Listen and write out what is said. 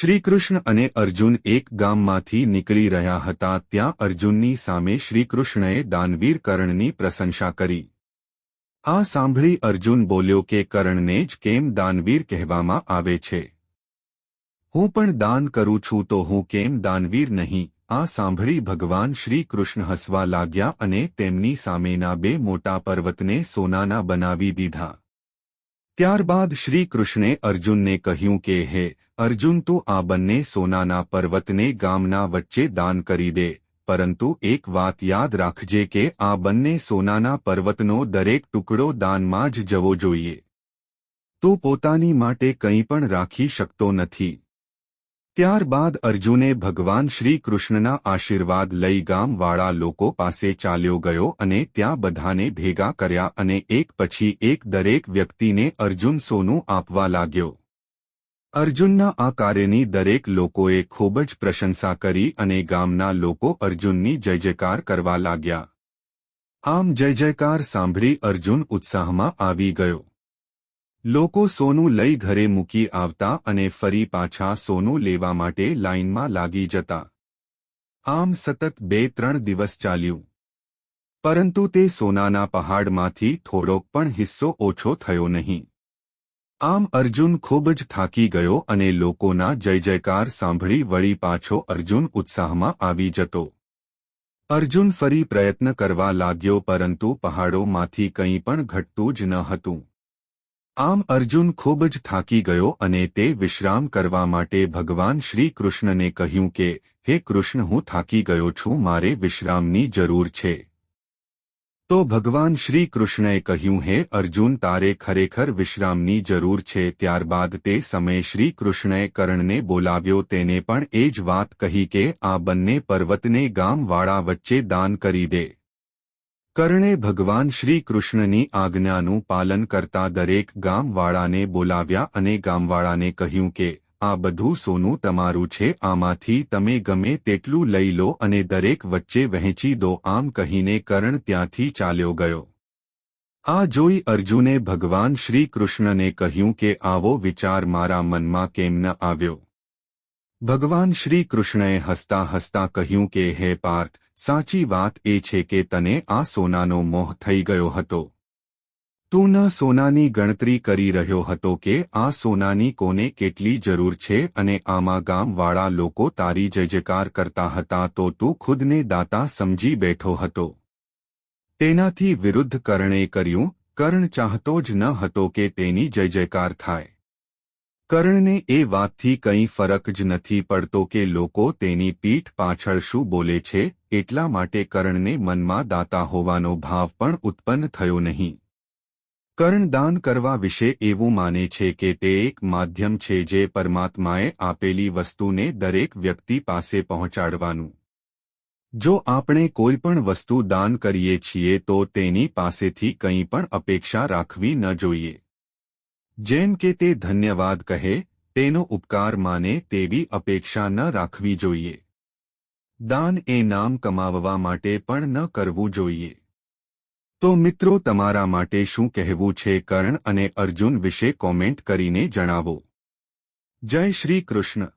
શ્રીકૃષ્ણ અને અર્જુન એક ગામમાંથી નીકળી રહ્યા હતા ત્યાં અર્જુનની સામે શ્રીકૃષ્ણએ દાનવીર કર્ણની પ્રશંસા કરી. આ સાંભળી અર્જુન બોલ્યો કે કર્ણને જ કેમ દાનવીર કહેવામાં આવે છે? હું પણ દાન કરું છું તો હું કેમ દાનવીર નહીં? આ સાંભળી ભગવાન શ્રી કૃષ્ણ હસવા લાગ્યા અને તેમની સામેના બે મોટા પર્વતને સોનાના બનાવી દીધા. ત્યારબાદ શ્રી કૃષ્ણે અર્જુનને કહ્યું કે, હે, અર્જુન, તું આ બંને સોનાના પર્વતને ગામના વચ્ચે દાન કરી દે. પરંતુ એક વાત યાદ રાખજે કે, આ બંને સોનાના પર્વતનો દરેક ટુકડો દાનમાં જ જવો જોઈએ. તું પોતાની માટે કંઈ પણ રાખી શકતો નથી. ત્યારબાદ અર્જુને ભગવાન શ્રી કૃષ્ણના આશીર્વાદ લઈ ગામવાળા લોકો પાસે ચાલ્યો ગયો અને ત્યાં બધાને ભેગા કર્યા અને એક પછી એક દરેક વ્યક્તિને અર્જુન સોનું આપવા લાગ્યો. અર્જુનના આ કાર્યની દરેક લોકોએ ખૂબ જ પ્રશંસા કરી અને ગામના લોકો અર્જુનની જય જયકાર કરવા લાગ્યા. આમ જય જયકાર સાંભળી અર્જુન ઉત્સાહમાં આવી ગયો. લોકો સોનું લઈ ઘરે મૂકી આવતા અને ફરી પાછા સોનું લેવા માટે લાઇનમાં લાગી જતા. આમ સતત બે ત્રણ દિવસ ચાલ્યું. પરંતુ તે સોનાના પહાડમાંથી થોડોક પણ હિસ્સો ઓછો થયો નહીં. આમ અર્જુન ખૂબ જ થાકી ગયો અને લોકોના જય જયકાર સાંભળી વળી પાછો અર્જુન ઉત્સાહમાં આવી જતો. અર્જુન ફરી પ્રયત્ન કરવા લાગ્યો પરંતુ પહાડોમાંથી કંઈ પણ ઘટતું જ ન હતું. આમ અર્જુન ખૂબ જ થાકી ગયો અને તે વિશ્રામ કરવા માટે ભગવાન શ્રી કૃષ્ણને કહ્યું કે, હે કૃષ્ણ, હું થાકી ગયો છું, મારે વિશ્રામની જરૂર છે. તો ભગવાન શ્રી કૃષ્ણએ કહ્યું, હે અર્જુન, તારે ખરેખર વિશ્રામની જરૂર છે. ત્યારબાદ તે સમયે શ્રી કૃષ્ણએ કર્ણને બોલાવ્યો, તેને પણ એ જ વાત કહી કે, આ બંને પર્વતને ગામવાળા વચ્ચે દાન કરી દે. કર્ણે ભગવાન શ્રી કૃષ્ણની આજ્ઞાનું પાલન કરતા દરેક ગામવાળાને બોલાવ્યા અને ગામવાળાને કહ્યું કે, આ બધું સોનું તમારું છે, આમાંથી તમે ગમે તેટલું લઈ લો અને દરેક વચ્ચે વહેંચી દો, આમ કહીને કર્ણ ત્યાંથી ચાલ્યો ગયો. આ જોઈ અર્જુને ભગવાન શ્રી કૃષ્ણને કહ્યું કે, આવો વિચાર મારા મનમાં કેમ ન આવ્યો? ભગવાન શ્રી કૃષ્ણએ હસતા હસતા કહ્યું કે, હે પાર્થ સાચી વાત એ છે કે તને આ સોનાનો મોહ થઈ ગયો હતો. તું ન સોનાની ગણતરી કરી રહ્યો હતો કે આ સોનાની કોને કેટલી જરૂર છે અને આમાં ગામવાળા લોકો તારી જયજકાર કરતા હતા તો તું ખુદને દાતા સમજી બેઠો હતો. તેનાથી વિરુદ્ધ કર્ણે કર્યું, કર્ણ ચાહતો જ ન હતો કે તેની જય જયકાર થાય. કર્ણને એ વાતથી કંઈ ફરક જ નથી પડતો કે લોકો તેની પીઠ પાછળ શું બોલે છે, એટલા માટે કર્ણને મનમાં દાતા હોવાનો ભાવ પણ ઉત્પન્ન થયો નહીં. કર્ણ દાન કરવા વિશે એવું માને છે કે તે એક માધ્યમ છે જે પરમાત્માએ આપેલી વસ્તુને દરેક વ્યક્તિ પાસે પહોંચાડવાનું. જો આપણે કોઈ પણ વસ્તુ દાન કરીએ છીએ તો તેની પાસેથી કંઈ પણ અપેક્ષા રાખવી ન જોઈએ. જેમ કે તે ધન્યવાદ કહે, તેનો ઉપકાર માને તેવી અપેક્ષા ન રાખવી જોઈએ. દાન એ નામ કમાવવા માટે પણ ન કરવું જોઈએ. તો મિત્રો તમારા માટે શું કહેવું છે કર્ણ અને અર્જુન વિશે કોમેન્ટ કરીને જણાવો. જય શ્રી કૃષ્ણ.